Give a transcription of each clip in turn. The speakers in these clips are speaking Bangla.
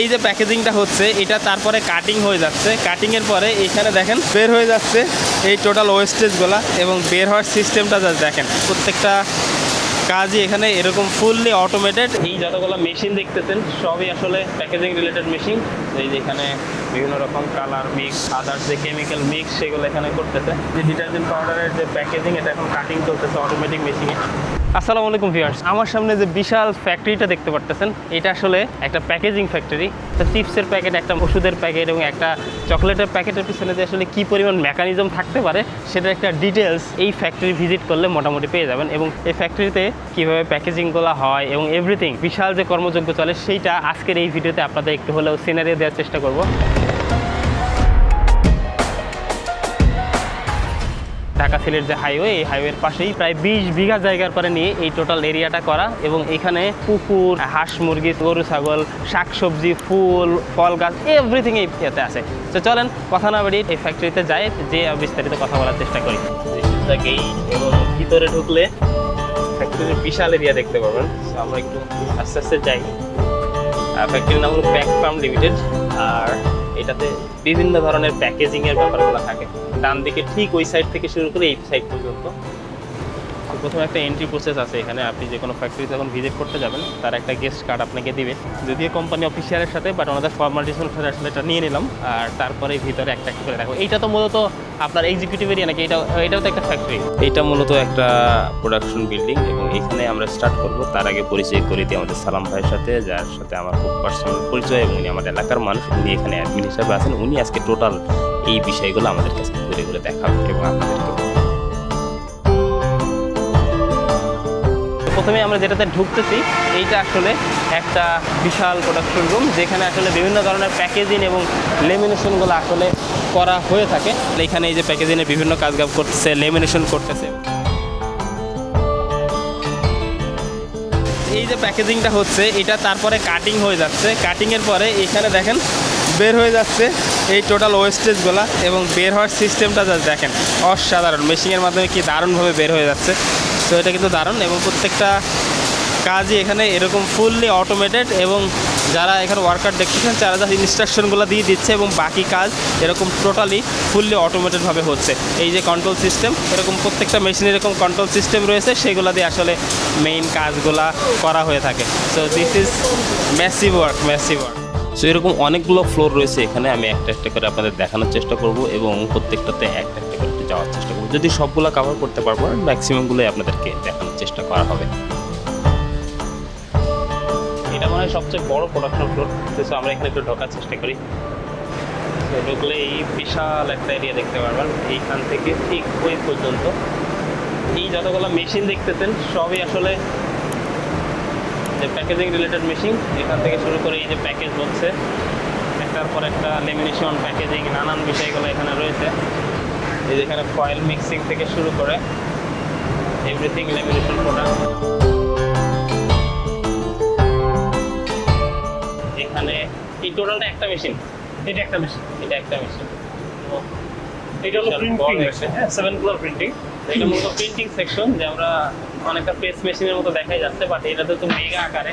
এই যে প্যাকেজিংটা হচ্ছে, এটা তারপরে কাটিং হয়ে যাচ্ছে। কাটিংয়ের পরে এখানে দেখেন, বের হয়ে যাচ্ছে এই টোটাল ওয়েস্টেজগুলা এবং বের হওয়ার সিস্টেমটা যা দেখেন, প্রত্যেকটা কাজই এখানে এরকম ফুললি অটোমেটেড এই যতগুলো মেশিন দেখতেছেন, সবই আসলে প্যাকেজিং রিলেটেড মেশিন এই যে এখানে বিভিন্ন রকম কালার মিক্স আদার্স যে কেমিক্যাল মিক্স সেগুলো এখানে করতেছে। যে ডিটারজেন্ট পাউডারের যে প্যাকেজিং এটা এখন কাটিং চলতেছে অটোমেটিক মেশিনে আসসালামু আলাইকুম ভিউয়ার্স আমার সামনে যে বিশাল ফ্যাক্টরিটা দেখতে পারতেছেন, এটা আসলে একটা প্যাকেজিং ফ্যাক্টরি একটা চিপসের প্যাকেট একটা ওষুধের প্যাকেট এবং একটা চকলেটের প্যাকেটের পিছনে যে আসলে কি পরিমাণ মেকানিজম থাকতে পারে, সেটার একটা ডিটেলস এই ফ্যাক্টরি ভিজিট করলে মোটামুটি পেয়ে যাবেন এবং এই ফ্যাক্টরিতে কীভাবে প্যাকেজিংগুলো হয় এবং এভরিথিং বিশাল যে কর্মযোগ্য চলে, সেইটা আজকের এই ভিডিওতে আপনাদের একটু হলেও সিনারিও দেওয়ার চেষ্টা করব। ঢাকা সিলেট যে হাইওয়ে, এই হাইওয়ের পাশেই প্রায় বিশ বিঘা জায়গার পরে নিয়ে এই টোটাল এরিয়াটা করা এবং এখানে পুকুর, হাঁস মুরগি, গরু, ছাগল, শাকসবজি, ফুল, ফল গাছ এভরিথিং এই ইয়েতে আছে। তো চলেন, কথা না বাড়িয়ে এই ফ্যাক্টরিতে যাই, যে বিস্তারিত কথা বলার চেষ্টা করি। ভিতরে ঢুকলে ফ্যাক্টরির বিশাল এরিয়া দেখতে পাবেন। আমরা একটু আস্তে আস্তে যাই। ফ্যাক্টরির নাম হলো প্যাক ফার্ম লিমিটেড আর এটাতে বিভিন্ন ধরনের প্যাকেজিংয়ের ব্যাপারগুলো থাকে। ডান দিকে ঠিক ওই সাইড থেকে শুরু করে এই সাইড পর্যন্ত। প্রথমে একটা এন্ট্রি প্রসেস আছে এখানে। আপনি যে কোনো ফ্যাক্টরি যখন ভিজিট করতে যাবেন, তার একটা গেস্ট কার্ড আপনাকে দিবে। যদিও কোম্পানি অফিসিয়ালের সাথে বাট ওনাদের ফর্মালিটিস অনুসারে আসলে এটা নিয়ে নিলাম। আর তারপরে ভিতরে একটা একটা করে রাখব এইটা তো মূলত আপনার এক্সিকিউটিভ এরিয়া নাকি? এটা, এটাও তো একটা ফ্যাক্টরি এটা মূলত একটা প্রোডাকশন বিল্ডিং এবং এখানে আমরা স্টার্ট করব। তার আগে পরিচয় করে দিই আমাদের সালাম ভাইয়ের সাথে, যার সাথে আমার খুব পার্সোনাল পরিচয় এবং উনি আমার এলাকার মানুষ। উনি এখানে অ্যাডমিন হিসাবে আছেন। উনি আজকে টোটাল এই বিষয়গুলো আমাদের কাছে ঘুরে ঘুরে দেখাবেন এবং আপনাদেরকে প্রথমে আমরা যেটাতে ঢুকতেছি, এইটা আসলে একটা বিশাল প্রোডাকশন রুম যেখানে আসলে বিভিন্ন ধরনের প্যাকেজিং এবং লেমিনেশনগুলো আসলে করা হয়ে থাকে। এখানে এই যে প্যাকেজিংয়ের বিভিন্ন কাজ কাজ করতেছে লেমিনেশন করতেছে। এই যে প্যাকেজিংটা হচ্ছে, এটা তারপরে কাটিং হয়ে যাচ্ছে। কাটিংয়ের পরে এখানে দেখেন, বের হয়ে যাচ্ছে এই টোটাল ওয়েস্টেজগুলো এবং বের হওয়ার সিস্টেমটা দেখেন, অসাধারণ। মেশিনের মাধ্যমে কি দারুণভাবে বের হয়ে যাচ্ছে। তো এটা কিন্তু দারুণ এবং প্রত্যেকটা কাজই এখানে এরকম ফুললি অটোমেটেড এবং যারা এখানে ওয়ার্কার দেখতেছেন, তারা যা ইনস্ট্রাকশনগুলো দিয়ে দিচ্ছে এবং বাকি কাজ এরকম টোটালি ফুললি অটোমেটেডভাবে হচ্ছে। এই যে কন্ট্রোল সিস্টেম এরকম প্রত্যেকটা মেশিনে এরকম কন্ট্রোল সিস্টেম রয়েছে, সেগুলো দিয়ে আসলে মেইন কাজগুলা করা হয়ে থাকে। So this is massive work massive work so এরকম অনেকগুলো ফ্লোর রয়েছে এখানে, আমি একটা একটা করে আপনাদের দেখানোর চেষ্টা করব এবং প্রত্যেকটাতে একটা একটা যাওয়ার চেষ্টা করব। যদি সবগুলো কভার করতে পারব ম্যাক্সিমামগুলোই আপনাদেরকে দেখানোর চেষ্টা করা হবে। এটা মনে হয় সবচেয়ে বড় প্রোডাকশন ফ্লোর আমরা এখানে একটু ঢোকার চেষ্টা করি। তো ঢুকলে এই বিশাল একটা এরিয়া দেখতে পারবেন। এইখান থেকে ঠিক ওই পর্যন্ত। এই যতগুলো মেশিন দেখতেছেন, সবই আসলে যে প্যাকেজিং রিলেটেড মেশিন এখান থেকে শুরু করে এই যে প্যাকেজ হচ্ছে একটার পর একটা লেমিনেশন প্যাকেজিং নানান বিষয়গুলো এখানে রয়েছে। এই যে এখানে ফয়েল মিক্সিং থেকে শুরু করে এভরিথিং লেমিনেশন প্রোডাক্ট এখানে এই টোটালটা একটা মেশিন এটা একটা মেশিন এটা একটা মেশিন এটা হলো প্রিন্টিং মেশিন হ্যাঁ সেভেন কালার প্রিন্টিং এটা মূলত প্রিন্টিং সেকশন যে আমরা অনেকটা প্রেস মেশিনের মতো দেখাই যাচ্ছে বাট এটাতে তো মেগা আকারে।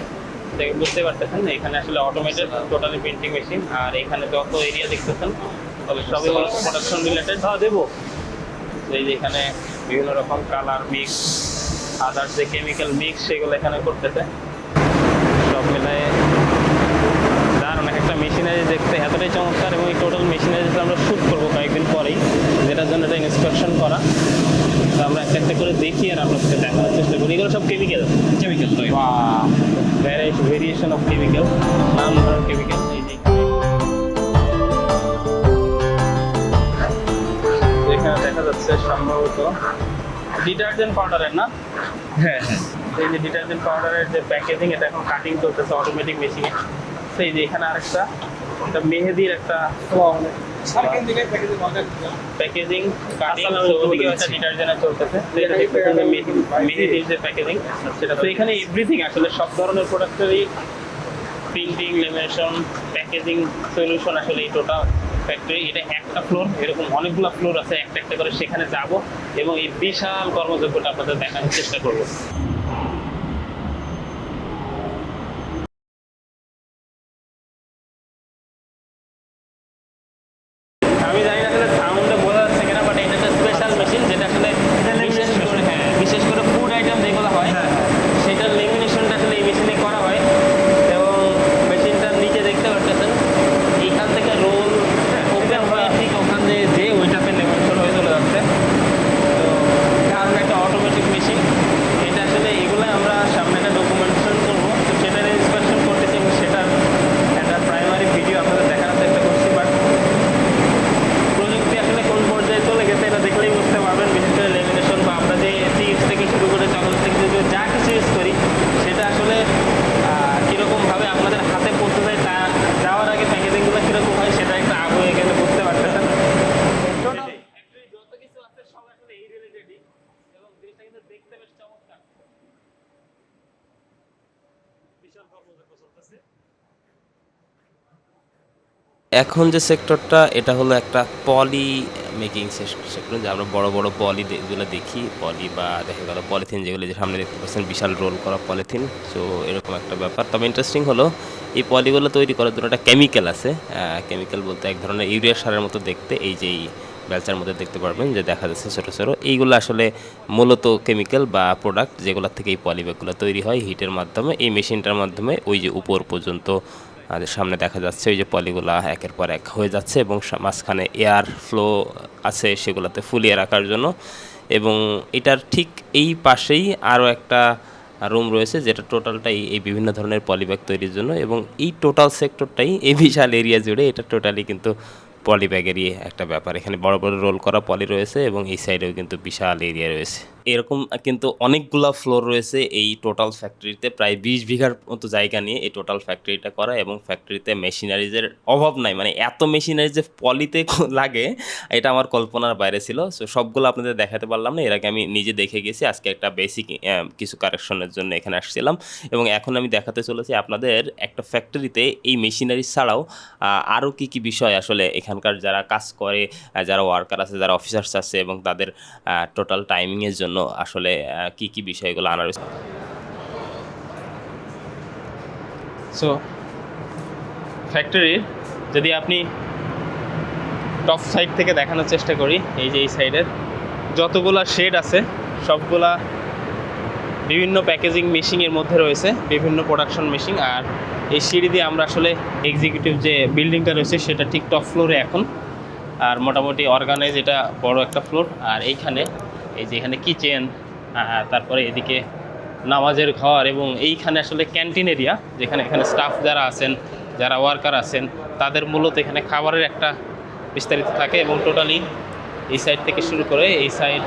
বুঝতে পারতেছেন এখানে আসলে অটোমেটেড টোটালি প্রিন্টিং মেশিন আর এখানে যত এরিয়া দেখতেছেন তবে সবই হলো প্রোডাকশন রিলেটেড হ্যাঁ দেবো। এই যে এখানে বিভিন্ন রকম কালার মিক্স আদার্স যে কেমিক্যাল মিক্স সেগুলো এখানে করতেছে। সব মিলায়ে দারুণ এক একটা মেশিনারি দেখতে এতটাই চমৎকার এবং এই টোটাল মেশিনারি আমরা শ্যুট করব কয়েকদিন পরেই যেটার জন্য এটা ইন্সপেকশন করা। তো আমরা একটা একটা করে দেখি আর আপনাদেরকে দেখানোর চেষ্টা করি। এগুলো সব chemical chemical variation of chemical নানান ধরনের কেমিক্যাল এই যে দেখা যাচ্ছে সম্ভবত ডিটারজেন্ট পাউডারের না? হ্যাঁ হ্যাঁ। এই যে ডিটারজেন্ট পাউডারের যে প্যাকেজিং এটা এখন কাটিং চলতেছে অটোমেটিক মেশিনে সেই যে এখানে আরেকটা একটা মেহেদির একটা প্যাকেজিং কাটিং ওদিকে একটা ডিটারজেন্ট চলতেছে। মেহেদির যে প্যাকেজিং সেটা তো এখানে এভরিথিং আসলে সব ধরনের প্রোডাক্টেরই প্রিন্টিং লেমিনেশন প্যাকেজিং সলিউশন আসলে এই টোটাল ফ্যাক্টরি এটা একটা ফ্লোর এরকম অনেকগুলো ফ্লোর আছে, একটা একটা করে সেখানে যাব এবং এই বিশাল কর্মযোগ্যটা আপনাদের দেখানোর চেষ্টা করব আমি জানি না আসলে সাউন্ডে বোঝা যাচ্ছে কিনা বাট এটা একটা স্পেশাল মেশিন যেটা আসলে বিশেষ করে হ্যাঁ বিশেষ করে ফুড আইটেম যেগুলো হয় সেটার লেমিনেশনটা আসলে এই মেশিনে করা হয় এবং মেশিনটার নিচে দেখতে পাচ্ছেন এইখান থেকে রোল ওপেন হয়ে ঠিক ওখান দিয়ে যে ওইটাতে লেমিনেশন হয়ে চলে যাচ্ছে তো কারণ একটা অটোমেটিক মেশিন এটা আসলে এগুলো আমরা সামনে একটা ডকুমেন্টেশন করব তো সেটার ইন্সপেকশন করতেছি এবং সেটার একটা প্রাইমারি ভিডিও আপনাদের দেখানোর চেষ্টা করছি বাট প্রযুক্তি আসলে কোন পর্যায়ে চলে গেছে এটা দেখলেই বুঝতে পারবেন বিশেষ করে লেমিনেশন বা আমরা যে চিপস থেকে শুরু করে চকলেট থেকে যদি যা কিছু ইউজ করি সেটা আসলে আহ, কীরকমভাবে আপনাদের হাতে পৌঁছে যায় তা যাওয়ার আগে প্যাকেজিংগুলো কীরকম হয় সেটা একটা আবু এখানে বুঝতে পারতেছেন সেটাই। যত কিছু আছে সব আসলে এই রিলেটেডই এবং জিনিসটা কিন্তু দেখতে বেশ চমৎকার বিশাল কর্মযজ্ঞ চলতেছে এখন যে সেক্টরটা এটা হলো একটা পলি মেকিং সেক্টর যে আমরা বড় বড় পলি যেগুলো দেখি পলি বা দেখা গেল পলিথিন যেগুলো যে সামনে দেখতে পাচ্ছেন, বিশাল রোল করা পলিথিন সো এরকম একটা ব্যাপার। তবে ইন্টারেস্টিং হলো, এই পলিগুলো তৈরি করার জন্য একটা কেমিক্যাল আছে। কেমিক্যাল বলতে এক ধরনের ইউরিয়া সারের মতো দেখতে, এই যেই বেলচার মধ্যে দেখতে পারবেন, যে দেখা যাচ্ছে ছোটো ছোটো। এইগুলো আসলে মূলত কেমিক্যাল বা প্রোডাক্ট যেগুলোর থেকে এই পলিব্যাগগুলো তৈরি হয় হিটের মাধ্যমে। এই মেশিনটার মাধ্যমে ওই যে উপর পর্যন্ত আমাদের সামনে দেখা যাচ্ছে ওই যে পলিগুলা একের পর এক হয়ে যাচ্ছে এবং মাঝখানে এয়ার ফ্লো আছে সেগুলোতে ফুলিয়ে রাখার জন্য। এবং এটার ঠিক এই পাশেই আরও একটা রুম রয়েছে যেটা টোটালটাই এই বিভিন্ন ধরনের পলিব্যাগ তৈরির জন্য এবং এই টোটাল সেক্টরটাই এই বিশাল এরিয়া জুড়ে এটা টোটালি কিন্তু পলিব্যাগেরই একটা ব্যাপার। এখানে বড় বড় রোল করা পলি রয়েছে এবং এই সাইডেও কিন্তু বিশাল এরিয়া রয়েছে। এরকম কিন্তু অনেকগুলা ফ্লোর রয়েছে এই টোটাল ফ্যাক্টরিতে প্রায় বিশ বিঘার মতো জায়গা নিয়ে এই টোটাল ফ্যাক্টরিটা করা এবং ফ্যাক্টরিতে মেশিনারিজের অভাব নাই। মানে এত মেশিনারি যে পলিতে লাগে, এটা আমার কল্পনার বাইরে ছিল। সো সবগুলো আপনাদের দেখাতে পারলাম না, এর আগে আমি নিজে দেখে গেছি, আজকে একটা বেসিক কিছু কারেকশনের জন্য এখানে আসছিলাম। এবং এখন আমি দেখাতে চলেছি আপনাদের একটা ফ্যাক্টরিতে এই মেশিনারি ছাড়াও আরও কী কী বিষয় আসলে এখানকার যারা কাজ করে যারা ওয়ার্কার আছে, যারা অফিসার্স আছে এবং তাদের টোটাল টাইমিংয়ের জন্য আসলে কি কি বিষয়গুলো আনা রয়েছে সো ফ্যাক্টরির যদি আপনি টপ সাইড থেকে দেখানোর চেষ্টা করি, এই যে এই সাইডের যতগুলা শেড আছে, সবগুলা বিভিন্ন প্যাকেজিং মেশিংয়ের মধ্যে রয়েছে, বিভিন্ন প্রোডাকশন মেশিন আর এই সিঁড়ি দিয়ে আমরা আসলে এক্সিকিউটিভ যে বিল্ডিংটা রয়েছে, সেটা ঠিক টপ ফ্লোরে এখন, আর মোটামুটি অর্গানাইজ এটা বড় একটা ফ্লোর আর এইখানে এই যে এখানে কিচেন তারপরে এদিকে নামাজের ঘর এবং এইখানে আসলে ক্যান্টিন এরিয়া যেখানে এখানে স্টাফ যারা আছেন, যারা ওয়ার্কার আছেন, তাদের মূলত এখানে খাবারের একটা বিস্তারিত থাকে এবং টোটালি এই সাইড থেকে শুরু করে এই সাইড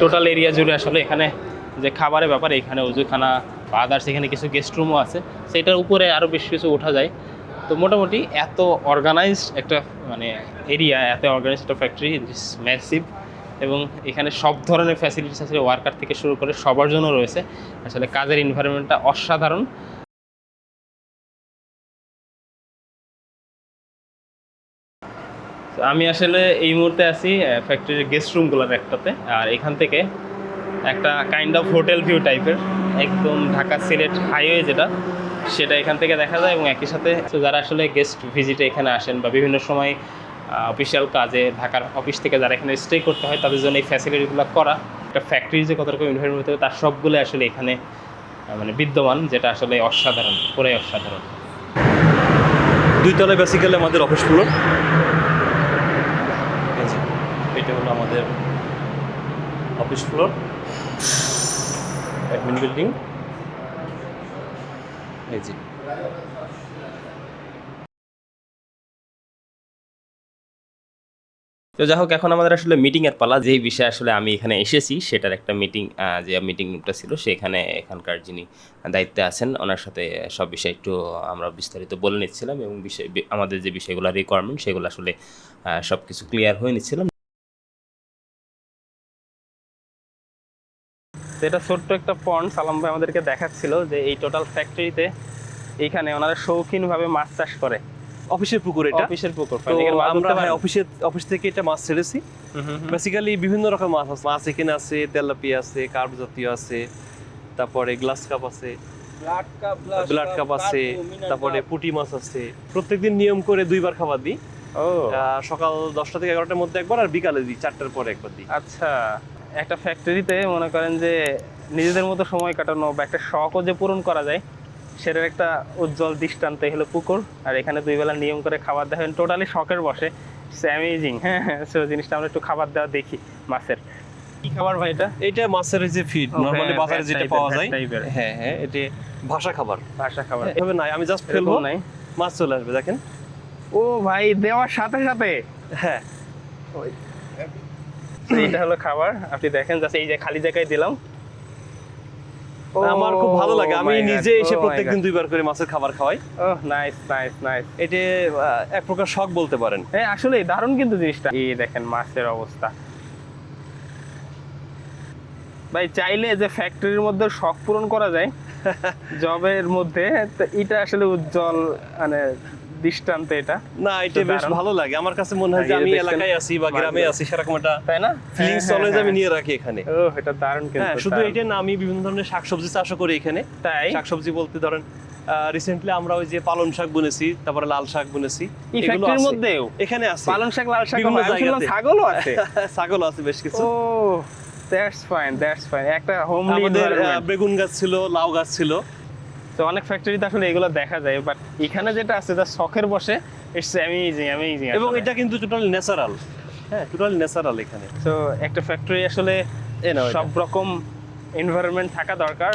টোটাল এরিয়া জুড়ে আসলে এখানে যে খাবারের ব্যাপারে, এখানে উজুখানা বা আদার্স এখানে কিছু গেস্ট রুমও আছে। সেটার উপরে আরও বেশ কিছু ওঠা যায়। তো মোটামুটি এত অর্গানাইজড একটা মানে এরিয়া এত অর্গানাইজড একটা ফ্যাক্টরি ইট ম্যাসিভ এবং এখানে সব ধরনের ফ্যাসিলিটিস আসলে ওয়ার্কার থেকে শুরু করে সবার জন্য রয়েছে। আসলে কাজের এনভায়রনমেন্টটা অসাধারণ। আমি আসলে এই মুহূর্তে আছি ফ্যাক্টরির গেস্ট রুমগুলোর একটাতে। আর এখান থেকে একটা কাইন্ড অফ হোটেল ভিউ টাইপের একদম ঢাকা সিলেট হাইওয়ে যেটা, সেটা এখান থেকে দেখা যায় এবং একই সাথে। যারা আসলে গেস্ট ভিজিটে এখানে আসেন বা বিভিন্ন সময় অফিসিয়াল কাজে ঢাকার অফিস থেকে যারা এখানে স্টে করতে হয়, তাদের জন্য এই ফ্যাসিলিটিগুলো করা। একটা ফ্যাক্টরি যে কত রকম এনভায়রনমেন্ট থাকে তার সবগুলো আসলে এখানে মানে বিদ্যমান, যেটা আসলে অসাধারণ, পুরাই অসাধারণ। দুই তলায় বেসিক্যালি আমাদের অফিস ফ্লোর এটা হলো আমাদের অফিস ফ্লোর অ্যাডমিন বিল্ডিং এই যে তো যাই হোক, এখন আমাদের আসলে মিটিংয়ের পালা। যেই বিষয়ে আসলে আমি এখানে এসেছি, সেটার একটা মিটিং যে মিটিংটা ছিল, সেখানে এখানকার যিনি দায়িত্বে আছেন, ওনার সাথে সব বিষয় একটু আমরা বিস্তারিত বলে নিচ্ছিলাম এবং বিষয় আমাদের যে বিষয়গুলো রিকোয়ারমেন্ট সেগুলো আসলে সব কিছু ক্লিয়ার হয়ে নিচ্ছিলাম। এটা ছোট্ট একটা পন্ড সালাম ভাই আমাদেরকে দেখাচ্ছিল যে এই টোটাল ফ্যাক্টরিতে এইখানে ওনারা শৌখিনভাবে মাছ চাষ করে। অফিসের পুকুর এটা। অফিসের পুকুর আমরা হ্যাঁ, অফিসের অফিস থেকে এটা মাছ ছেড়েছি। বেসিক্যালি বিভিন্ন রকম মাছ আছে। মাছ এখানে আছে তেলাপিয়া আছে কার্প জাতীয় আছে তারপরে গ্লাস কাপ আছে ব্লাড কাপ আছে তারপরে পুঁটি মাছ আছে। প্রত্যেকদিন নিয়ম করে দুইবার খাবার দিই। আহ, সকাল দশটা থেকে এগারোটার মধ্যে একবার আর বিকালে দিই চারটার পরে একবার দিই। আচ্ছা একটা ফ্যাক্টরিতে মনে করেন যে নিজেদের মতো সময় কাটানো বা একটা শখও যে পূরণ করা যায় সেটার একটা উজ্জ্বল দৃষ্টান্ত হলো পুকুর আর এখানে দুই বেলা নিয়ম করে খাবার দেওয়া টোটালি শখের বসে। অ্যামেজিং হ্যাঁ সো জিনিসটা আমরা একটু খাবার দেওয়া দেখি মাছের। কি খাবার ভাই এটা? এইটা মাছের যে ফিড নরমালি হ্যাঁ, বাজারে যেটা পাওয়া যায় হ্যাঁ হ্যাঁ এটা ভাষা খাবার। ভাষা খাবার। এভাবে নাই আমি জাস্ট ফেলব নাই। মাছ চলে আসবে দেখেন। ও ভাই দেওয়ার সাথে সাথে। হ্যাঁ। তো এইটা হলো খাবার। আপনি দেখেন জাস্ট এই যে খালি জায়গায় দিলাম। আমার খুব ভালো লাগে। আমি নিজে এসে প্রত্যেকদিন দুইবার করে মাছের খাবার খাওয়াই। নাইস নাইস নাইস এটা এক প্রকার শখ বলতে পারেন। হ্যাঁ আসলে দারুণ কিন্তু জিনিসটা। এই দেখেন মাছের অবস্থা। ভাই চাইলে যে ফ্যাক্টরির মধ্যে শখ পূরণ করা যায় জবের মধ্যে তো এটা আসলে উজ্জ্বল মানে দৃষ্টান্ত এটা। না এটা বেশ ভালো লাগে। আমার কাছে মনে হয় যে আমি এলাকায় আছি বা গ্রামে। আছি সেরকম একটা তাই না? ফিলিংস হ্যাঁ, অলওয়েজ হ্যাঁ, আমি নিয়ে রাখি এখানে। ও এটা দারুণ কিন্তু হ্যাঁ শুধু এটা না আমি বিভিন্ন ধরনের শাকসবজি চাষও করি এখানে। তাই? শাকসবজি বলতে ধরেন রিসেন্টলি আমরা ওই যে পালন শাক বুনেছি তারপরে লাল শাক বুনেছি। এই ফ্যাক্টরির। মধ্যেও? এখানে আছে। পালং শাক লাল শাক বিভিন্ন হয়। আমি ছাগলও আছে। ছাগল আছে বেশ কিছু। ও দ্যাটস ফাইন দ্যাটস ফাইন একটা হোমলি আমাদের বেগুন গাছ ছিল লাউ গাছ ছিল। তো অনেক ফ্যাক্টরিতে আসলে এগুলো দেখা যায় বাট এখানে যেটা আছে যা শখের বসে ইটস অ্যামেজিং অ্যামেজিং এবং এটা কিন্তু টোটাল ন্যাচারাল হ্যাঁ টোটাল ন্যাচারাল এখানে। তো একটা ফ্যাক্টরি আসলে। সব রকম এনভায়রনমেন্ট থাকা দরকার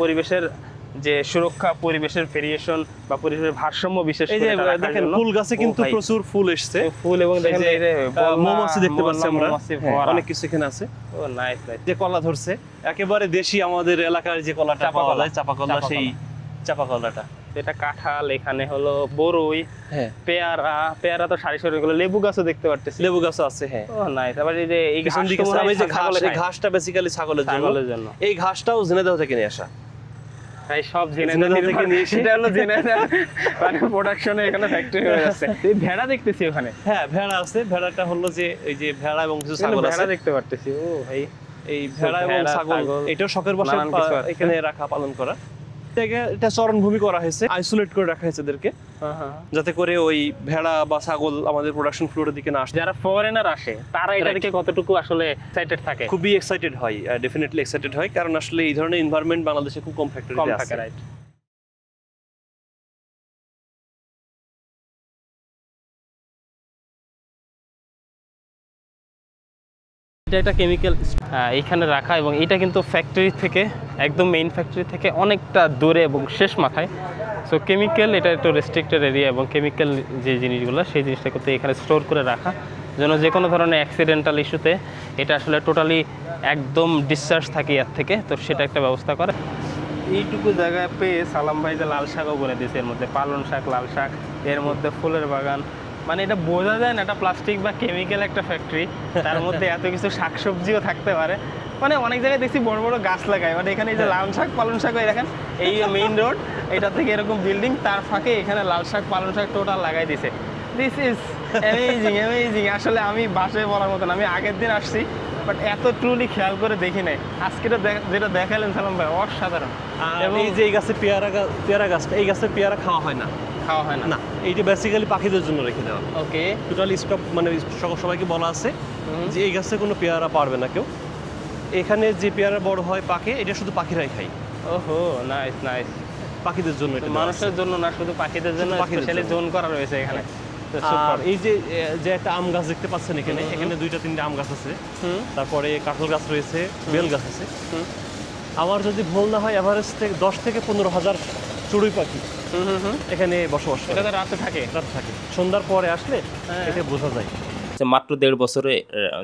পরিবেশের যে সুরক্ষা পরিবেশের ভেরিয়েশন বা পরিবেশের ভারসাম্য বিশেষ এই করে যে দেখেন ফুল গাছে কিন্তু প্রচুর ফুল এসছে। ফুল এবং দেখেন এই যে মৌমাছি দেখতে পাচ্ছি আমরা। হ্যাঁ। অনেক কিছু এখানে আছে। ও নাইস নাইস যে কলা ধরছে একেবারে দেশি আমাদের এলাকার যে কলাটা চাপা পাওয়া কলা। যায় চাপা কলা সেই চাপা কলাটা এটা কাঁঠাল এখানে হলো বরই হ্যাঁ। পেয়ারা পেয়ারা তো সারি সারি গুলো লেবু গাছও দেখতে পারতেছি। লেবু গাছ আছে হ্যাঁ। ও এই যে এই ঘাস যে ঘাস এই ঘাসটা বেসিক্যালি ছাগলের জন্য। ছাগলের জন্য। এই ঘাসটাও ঝিনাইদহ থেকে নিয়ে আসা। ভাই সব থেকে নিয়ে সেটা হলো মানে প্রোডাকশনে এখানে ফ্যাক্টরি হয়ে যাচ্ছে। এই ভেড়া দেখতেছি ওখানে। হ্যাঁ ভেড়া আছে। ভেড়াটা হলো যে এই যে ভেড়া এবং কিছু ছাগল আছে। ভেড়া দেখতে পারতেছি। ও ভাই। এই ভেড়া এবং ছাগল এটাও শখের বসে। এখানে রাখা পালন করা। এটা- এটা চরণভূমি করা হয়েছে আইসোলেট করে রাখা হয়েছে এদেরকে। হ্যাঁ, হ্যাঁ। যাতে করে ওই ভেড়া বা ছাগল আমাদের প্রোডাকশন ফ্লোরের দিকে না আসে। যারা ফরেনার আসে তারা এটা দেখে কতটুকু আসলে এক্সাইটেড থাকে? খুবই এক্সাইটেড হয় ডেফিনেটলি এক্সাইটেড হয় কারণ আসলে এই ধরনের এনভায়রনমেন্ট বাংলাদেশে খুব কম ফ্যাক্টরিতে থাকে আছে। রাইট এটা একটা কেমিক্যাল এখানে রাখা এবং এটা কিন্তু ফ্যাক্টরি থেকে একদম মেইন ফ্যাক্টরি থেকে অনেকটা দূরে এবং শেষ মাথায়। সো কেমিক্যাল এটা একটু রেস্ট্রিক্টেড এরিয়া এবং কেমিক্যাল যে জিনিসগুলো, সেই জিনিসটা কিন্তু এখানে স্টোর করে রাখা। যেন যে কোনো ধরনের অ্যাক্সিডেন্টাল ইস্যুতে এটা আসলে টোটালি একদম ডিসচার্জ থাকে এর থেকে। তো সেটা একটা ব্যবস্থা করে। এইটুকু জায়গায় পেয়ে সালাম ভাই যে লাল শাকও বলে দিয়েছে। এর মধ্যে পালন শাক, লাল শাক, এর মধ্যে ফুলের বাগান। মানে এটা বোঝা যায় না এটা প্লাস্টিক বা কেমিক্যাল একটা ফ্যাক্টরি তার মধ্যে এত কিছু শাকসবজিও থাকতে পারে। মানে অনেক জায়গায় দেখছি বড় বড় গাছ লাগায় মানে এখানে এই যে লাল শাক পালন শাক এই দেখেন এই মেইন রোড এটা থেকে এরকম বিল্ডিং তার ফাঁকে এখানে লাল শাক পালন শাক টোটাল লাগাই দিছে। দিস ইজ অ্যামেজিং অ্যামেজিং আসলে আমি বাসায় বলার মতন আমি আগের দিন আসছি বাট এত ট্রুলি খেয়াল করে দেখি নাই। আজকে যেটা দেখালেন সালাম ভাই অসাধারণ। এবং এই যে এই গাছে পেয়ারা গাছ পেয়ারা গাছটা এই গাছের পেয়ারা খাওয়া হয় না। খাওয়া হয় না? না এইটা বেসিক্যালি পাখিদের জন্য রেখে দেওয়া। ওকে টোটাল স্টপ মানে সবাইকে বলা আছে যে এই গাছে কোনো পেয়ারা পারবে না কেউ। এখানে যে পেয়ারা বড় হয় পাকে এটা শুধু পাখিরাই খায়। ওহো নাইস নাইস পাখিদের জন্য এটা মানুষের জন্য না শুধু পাখিদের জন্য স্পেশালি জোন করা রয়েছে এখানে। তো আর এই যে যে একটা আম গাছ দেখতে পাচ্ছেন এখানে। এখানে দুইটা তিনটা আম গাছ আছে। তারপরে কাঁঠাল গাছ রয়েছে বেল গাছ আছে। আমার যদি ভুল না হয় এভারেজ থেকে দশ থেকে পনেরো হাজার চড়ুই পাখি। হুম হুম হুম। এখানে বসবাস করে। এটা রাতে থাকে। রাত থাকে। সন্ধ্যার পরে আসলে হ্যাঁ। এটা বোঝা যায়। যে মাত্র দেড় বছরে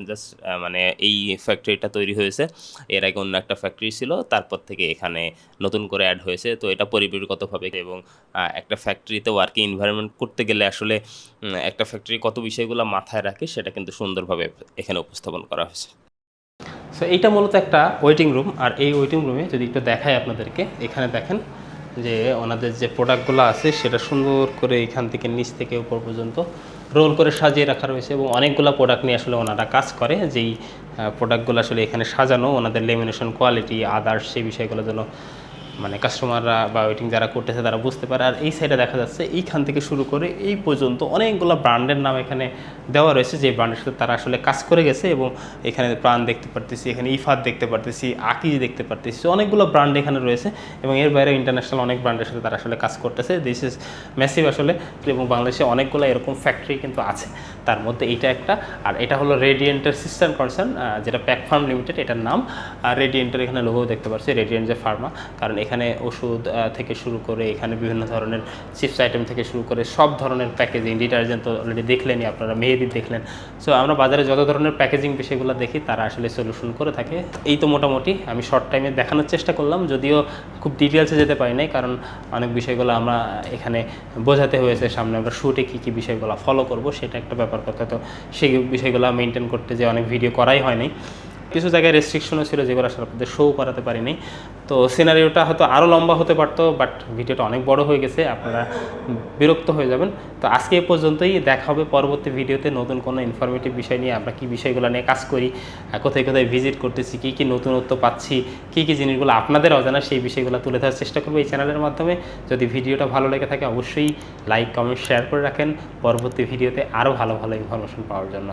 জাস্ট মানে এই ফ্যাক্টরিটা তৈরি হয়েছে। এর আগে অন্য একটা ফ্যাক্টরি ছিল তারপর থেকে এখানে নতুন করে অ্যাড হয়েছে। তো এটা পরিবেশগতভাবে এবং একটা ফ্যাক্টরিতে ওয়ার্কিং এনভায়রনমেন্ট করতে গেলে আসলে একটা ফ্যাক্টরি কত বিষয়গুলো মাথায় রাখে সেটা কিন্তু সুন্দরভাবে এখানে উপস্থাপন করা হয়েছে। সো এইটা মূলত একটা ওয়েটিং রুম আর এই ওয়েটিং রুমে যদি একটু দেখায় আপনাদেরকে এখানে দেখেন যে ওনাদের যে প্রোডাক্টগুলো আছে, সেটা সুন্দর করে এখান থেকে নিচ থেকে উপর পর্যন্ত রোল করে সাজিয়ে রাখা রয়েছে এবং অনেকগুলো প্রোডাক্ট নিয়ে আসলে ওনারা কাজ করে। যেই প্রোডাক্টগুলো আসলে এখানে সাজানো, ওনাদের লেমিনেশন কোয়ালিটি আদার্স সেই বিষয়গুলোর যেন মানে কাস্টমাররা বা ওয়েটিং যারা করতেছে তারা বুঝতে পারে। আর এই সাইডে দেখা যাচ্ছে এইখান থেকে শুরু করে এই পর্যন্ত অনেকগুলো ব্র্যান্ডের নাম এখানে দেওয়া রয়েছে, যে ব্র্যান্ডের সাথে তারা আসলে কাজ করে গেছে এবং এখানে প্রাণ দেখতে পারতেছি, এখানে ইফাত দেখতে পারতেছি, আকিজ দেখতে পারতেছি, অনেকগুলো ব্র্যান্ড এখানে রয়েছে এবং এর বাইরে ইন্টারন্যাশনাল অনেক ব্র্যান্ডের সাথে তারা আসলে কাজ করতেছে। দিস ইজ ম্যাসিভ আসলে এবং বাংলাদেশে অনেকগুলো এরকম ফ্যাক্টরি কিন্তু আছে। তার মধ্যে এইটা একটা। আর এটা হলো রেডিয়েন্টের সিস্টেম কনসার্ন যেটা প্যাক ফার্ম লিমিটেড এটার নাম। আর রেডিয়েন্টের এখানে লোগো দেখতে পাচ্ছি রেডিয়েন্ট যে ফার্মা কারণ এখানে ওষুধ থেকে শুরু করে এখানে বিভিন্ন ধরনের চিপস আইটেম থেকে শুরু করে সব ধরনের প্যাকেজিং ডিটারজেন্ট তো অলরেডি দেখলেনই, আপনারা মেহেদি দেখলেন। সো আমরা বাজারে যত ধরনের প্যাকেজিং বিষয়গুলো দেখি, তারা আসলে সলিউশন করে থাকে। এই তো মোটামুটি, আমি শর্ট টাইমে দেখানোর চেষ্টা করলাম, যদিও খুব ডিটেলসে যেতে পারি নাই, কারণ অনেক বিষয়গুলো আমরা এখানে বোঝাতে হয়েছে, সামনে আমরা শ্যুটে কী কী বিষয়গুলো ফলো করব, সেটা একটা ব্যাপার। কথা। তো সেই বিষয়গুলো মেনটেন করতে যে অনেক ভিডিও করাই হয়নি কিছু জায়গায় রেস্ট্রিকশনও ছিল যেগুলো আসলে আপনাদের শো করাতে পারিনি। তো সিনারিওটা হয়তো আরও লম্বা হতে পারতো বাট ভিডিওটা অনেক বড় হয়ে গেছে, আপনারা বিরক্ত হয়ে যাবেন। তো আজকে এ পর্যন্তই, দেখা হবে পরবর্তী ভিডিওতে নতুন কোনো ইনফরমেটিভ বিষয় নিয়ে, আমরা কী বিষয়গুলো নিয়ে কাজ করি কোথায় কোথায় ভিজিট করতেছি, কী কী নতুনত্ব পাচ্ছি, কী কী জিনিসগুলো আপনাদের অজানা, সেই বিষয়গুলো তুলে ধরার চেষ্টা করব এই চ্যানেলের মাধ্যমে। যদি ভিডিওটা ভালো লেগে থাকে, অবশ্যই লাইক কমেন্ট শেয়ার করে রাখেন। পরবর্তী ভিডিওতে আরও ভালো ভালো ইনফরমেশন পাওয়ার জন্য।